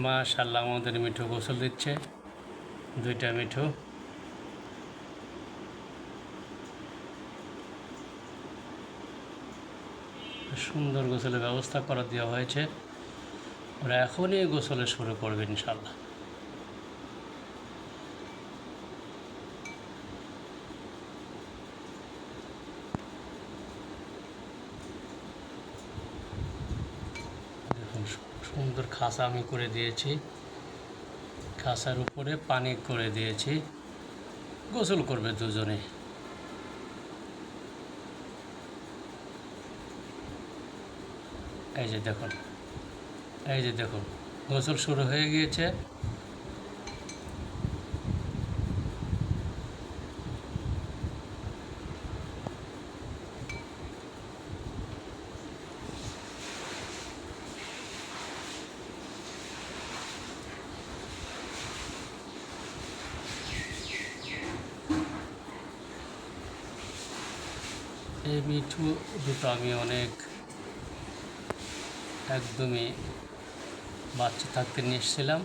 মাশাল্লাহ আমাদের মিঠু গোসল দিচ্ছে। দুইটা মিঠু। সুন্দর গোসলের ব্যবস্থা করা দেওয়া হয়েছে। ওরা এখনই গোসলে শুরু করবে ইনশাল্লাহ দেখুন সু- সুন্দর খাসা আমি করে দিয়েছি। খাসার উপরে পানি করে দিয়েছি। গোসল করবে দুজনে। এই যে দেখুন, এই যে দেখুন, গোসল শুরু হয়ে গিয়েছে। মিঠু দুটো আমি অনেক একদমই বাচ্চা থাকতে নিয়ে এসেছিলাম।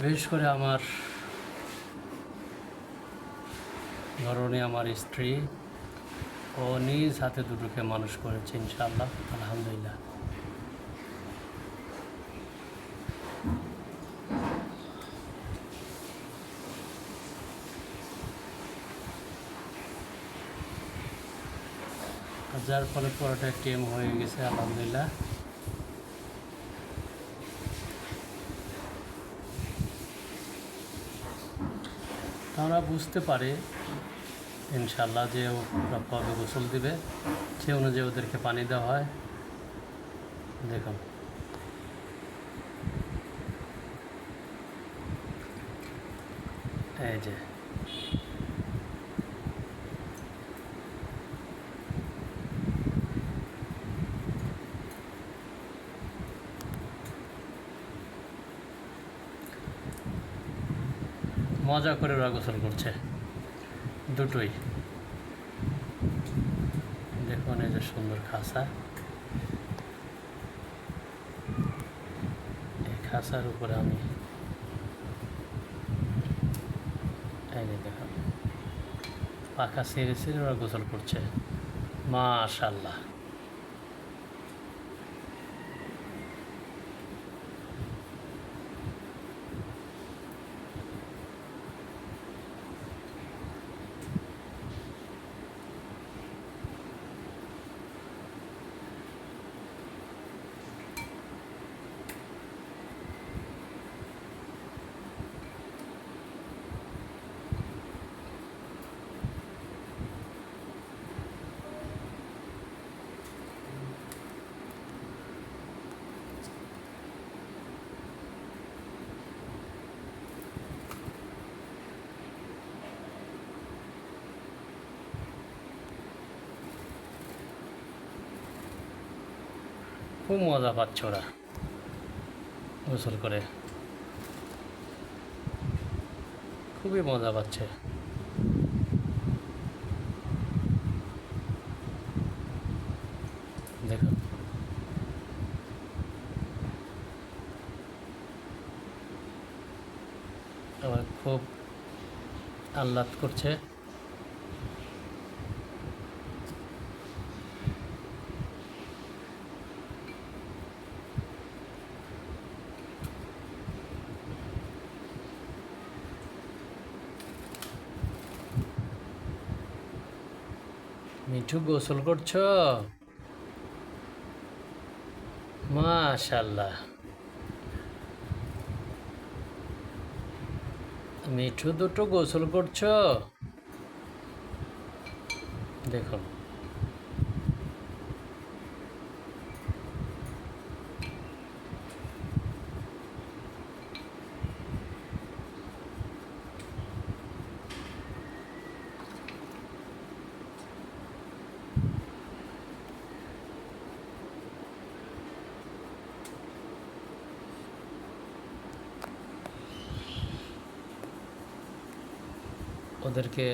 বিশেষ করে আমার ধরনে আমার স্ত্রী, ও নিজ হাতে দুটোকে মানুষ করেছে ইনশাআল্লাহ, আলহামদুলিল্লাহ। যার ফলে পরোটা টেম হয়ে গেছে, আলহামদুলিল্লাহ। তারা বুঝতে পারে ইনশাল্লাহ যে ও কবে গোসল দিবে। সে অনুযায়ী ওদেরকে পানি দেওয়া হয়। দেখুন। এই যে। মজা করে ওরা গোসল করছে। দুটোই। দেখুন এই যে সুন্দর খাসা। এই খাসার উপরে আমি পাখা ছেড়ে ছেড়ে ওরা গোসল করছে। মাশাল্লাহ। খুব মজা পাচ্ছে ওরা। গোসল করে। খুবই মজা পাচ্ছে। দেখুন আবার খুব আহ্লাদ করছে। মিঠু গোসল করছ? মাশাল্লাহ। মিঠু দুটো গোসল করছ? দেখুন। ওদেরকে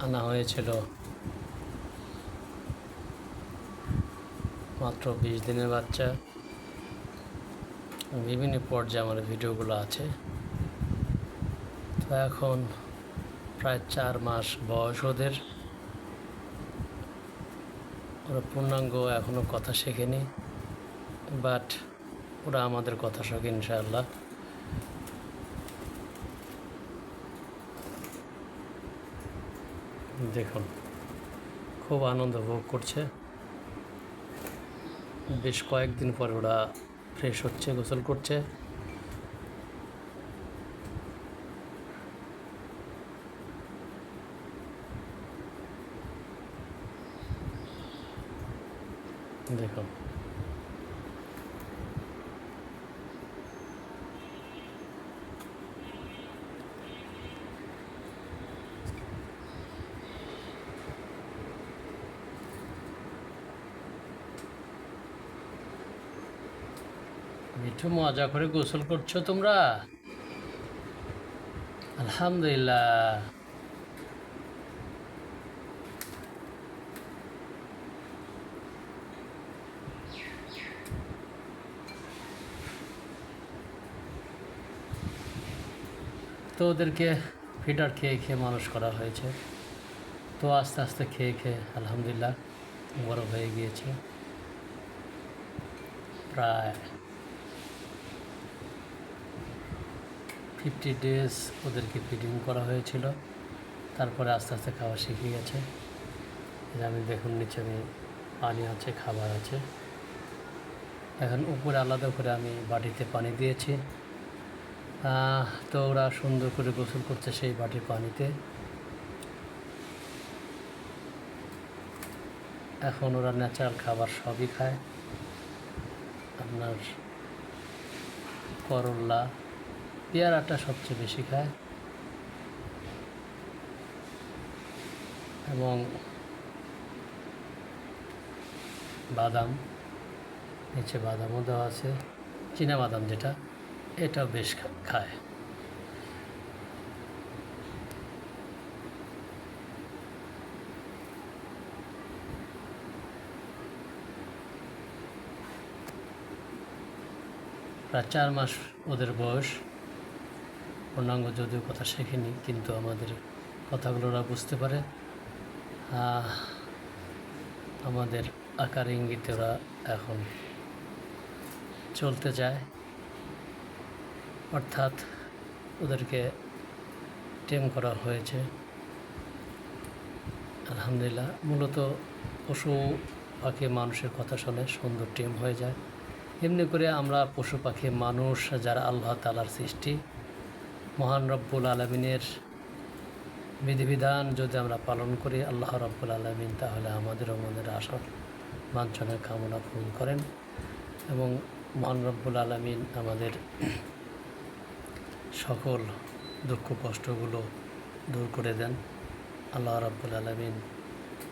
আনা হয়েছিল। মাত্র বিশ দিনের বাচ্চা। বিভিন্ন পর্যায়ে আমার ভিডিওগুলো আছে। তো এখন প্রায় চার মাস বয়স ওদের। ওরা পূর্ণাঙ্গ এখনও কথা শেখেনি। বাট ওরা আমাদের কথা শেখে ইনশাআল্লাহ। দেখুন খুব আনন্দ ভোগ করছে। বেশ কয়েকদিন পর ওরা ফ্রেশ হচ্ছে গোসল করছে। দেখুন। মিঠু মজা করে গোসল করছ তোমরা? আলহামদুলিল্লাহ। তো ওদেরকে ফিডার খেয়ে খেয়ে মানুষ করা হয়েছে। তো আস্তে আস্তে খেয়ে খেয়ে আলহামদুলিল্লাহ বড় হয়ে গিয়েছে। প্রায় ফিফটি ডেজ ওদেরকে ফিডিং করা হয়েছিল। তারপরে আস্তে আস্তে খাওয়া শিখে গেছে। আমি দেখুন, নিচে আমি পানি আছে, খাবার আছে। এখন উপরে আলাদা করে আমি বাটিতে পানি দিয়েছি। তো ওরা সুন্দর করে গোসল করছে সেই বাটির পানিতে। এখন ওরা ন্যাচারাল খাবার সবই খায়। আপনার করল্লা পেয়ারাটা সবচেয়ে বেশি খায়। এবং বাদাম, নিচে বাদামও দেওয়া আছে, চীনা বাদাম যেটা, এটাও বেশ খায়। প্রায় চার মাস ওদের বয়স। পূর্ণাঙ্গ যদিও কথা শেখেনি, কিন্তু আমাদের কথাগুলো ওরা বুঝতে পারে। আমাদের আকার ইঙ্গিতে ওরা এখন চলতে যায় অর্থাৎ ওদেরকে টেম করা হয়েছে। আলহামদুলিল্লাহ, মূলত পশু পাখি মানুষের কথা শুনে সুন্দর টেম হয়ে যায়। এমনি করে আমরা পশু পাখি মানুষ যারা আল্লাহ তালার সৃষ্টি মহান রব্বুল আলমিনের বিধিবিধান যদি আমরা পালন করি, আল্লাহ রব্বুল আলমিন তাহলে আমাদের আমাদের আশা বাঞ্ছনের কামনা পূরণ করেন এবং মহান রব্বুল আলমিন আমাদের সকল দুঃখ কষ্টগুলো দূর করে দেন। আল্লাহ রব্বুল আলমিন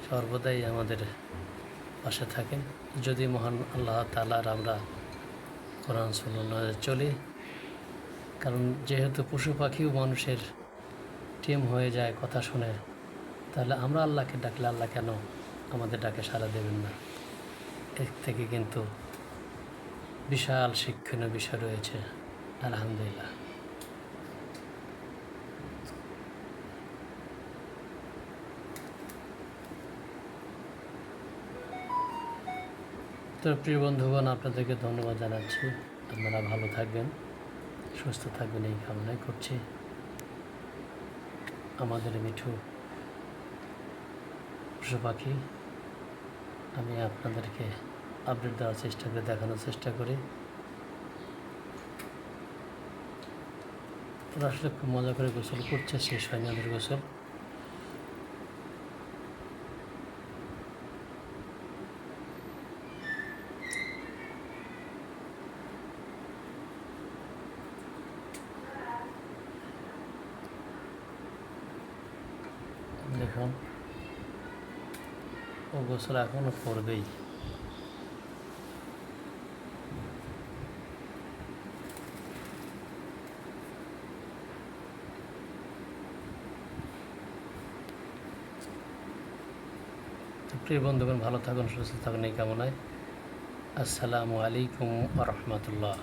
সর্বদাই আমাদের পাশে থাকেন। যদি মহান আল্লাহ তালার আমরা কোরআন সুন্নাহে চলি কারণ যেহেতু পশু পাখিও মানুষের টিম হয়ে যায় কথা শুনে, তাহলে আমরা আল্লাহকে ডাকলে আল্লাহ কেন আমাদের ডাকে সাড়া দেবেন না? এর থেকে কিন্তু বিশাল শিক্ষণীয় বিষয় রয়েছে। আলহামদুলিল্লাহ। তো প্রিয় বন্ধুগণ, আপনাদেরকে ধন্যবাদ জানাচ্ছি। আপনারা ভালো থাকবেন। সুস্থ থাকবেন, এই কামনাই করছি। আমাদের মিঠু পশু পাখি, আমি আপনাদেরকে আপডেট দেওয়ার চেষ্টা করে, দেখানোর চেষ্টা করি। ওরা আসলে খুব মজা করে গোসল করছে, শেষ হয়নি ওদের গোসল। দেখুন ও গোসল এখনও করবেই প্রিয় বন্ধুগণ, ভালো থাকুন, সুস্থ থাকুন, এই কামনায়। আসসালামু আলাইকুম রহমতুল্লাহ।